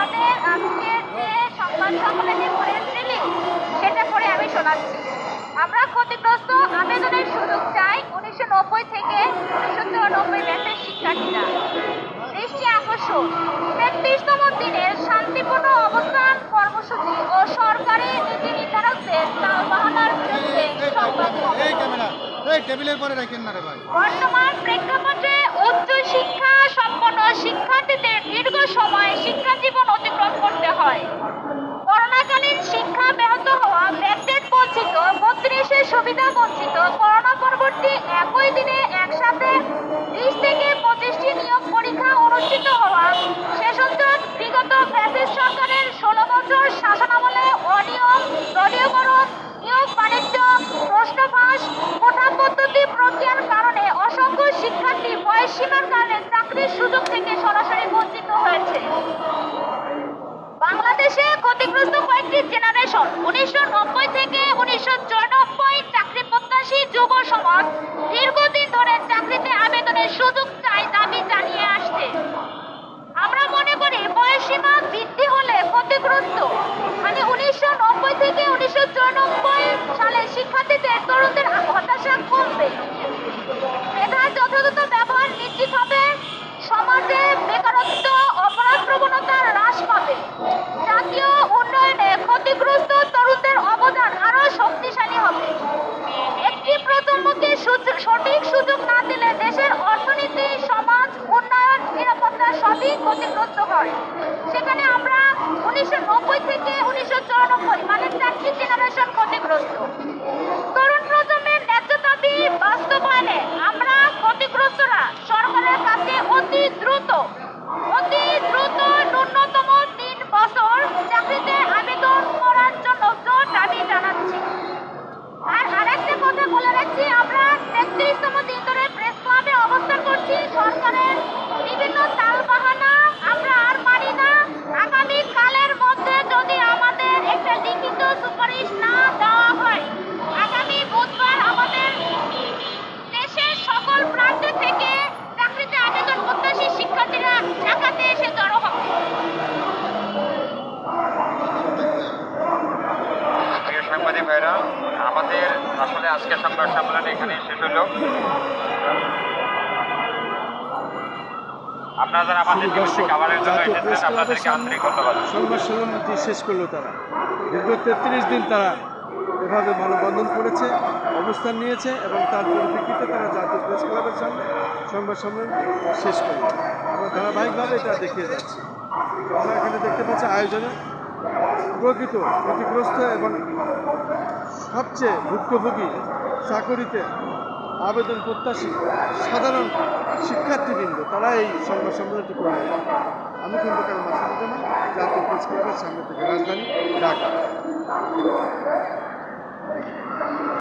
আমাদের আজকের যে সেটা আমি শোনাচ্ছি। আমরা ক্ষতিগ্রস্ত আবেদনের সুযোগ চাই উনিশশো নব্বই থেকে উনিশশো চুরানব্বই ব্যাচের শিক্ষার্থীরা। আকর্ষণ। তেত্রিশতম দিনের শান্তিপূর্ণ অবস্থান কর্মসূচি ও সরকারি নীতি নির্ধারকদের বিরুদ্ধে সংবাদ বর্তমান প্রেক্ষাপটে উচ্চ শিক্ষা সম্পন্ন শিক্ষার্থীদের দীর্ঘ সময় শিক্ষা জীবন অতিক্রম করতে হয়। করোনাকালীন শিক্ষা ব্যাহত হওয়া ব্যাকডেট বঞ্চিত বত্রিশের সুবিধা বঞ্চিত, করোনা পরবর্তী একই দিনে একসাথে বিশ থেকে পঁচিশটি নিয়োগ পরীক্ষা অনুষ্ঠিত হওয়া ক্ষতিগ্রস্ত কয়েকটি জেনারেশন উনিশশো নব্বই থেকে উনিশশো চুরানব্বই চাকরি প্রত্যাশী যুব সমাজ দীর্ঘদিন ধরে চাকরিতে আবেদনের সুযোগ চাই দাবি জানিয়ে আসছে। আমরা মনে করি বয়সীমা বৃদ্ধি হলে ক্ষতিগ্রস্ত। মানে উনিশশো নব্বই থেকে উনিশশো দেশের অর্থনীতি, সমাজ, উন্নয়ন, নিরাপত্তা সবই ক্ষতিগ্রস্ত হয়। সেখানে আমরা উনিশশো নব্বই থেকে উনিশশো চুরানব্বই মানে চারটি জেনারেশন ক্ষতিগ্রস্ত। তরুণ প্রজন্মের ন্যায্য দাবি বাস্তবায়নে আমরা ক্ষতিগ্রস্তরা সরকারের কাছে অতি দ্রুত ভাইরা আমাদের আসলে আজকের সংবাদ সম্মেলন এখানে শেষ হলো। আপনারা যারা আমাদের নিউজটি কাভারের জন্য এসেছেন আপনাদেরকে আন্তরিক ধন্যবাদ। সংবাদ সম্মেলনটি শেষ করল তারা। দীর্ঘ তেত্রিশ দিন তারা এভাবে মানববন্ধন করেছে অবস্থান নিয়েছে এবং তার পরিপ্রেক্ষিতে তারা জাতীয় প্রেস ক্লাবের সামনে সংবাদ সম্মেলন শেষ করল। আমরা ধারাবাহিকভাবে এটা দেখিয়ে যাচ্ছি। আমরা এখানে দেখতে পাচ্ছি আয়োজনে প্রকৃত ক্ষতিগ্রস্ত এবং সবচেয়ে ভুক্তভোগী চাকরিতে আবেদন প্রত্যাশী সাধারণ শিক্ষার্থীবৃন্দ, তারা এই সংবাদ সম্মেলনটি করে আমি কিন্তু কারণ মাসুদুজ্জামান জাতীয় প্রেস ক্লাবের সামনে থেকে রাজধানী ঢাকা।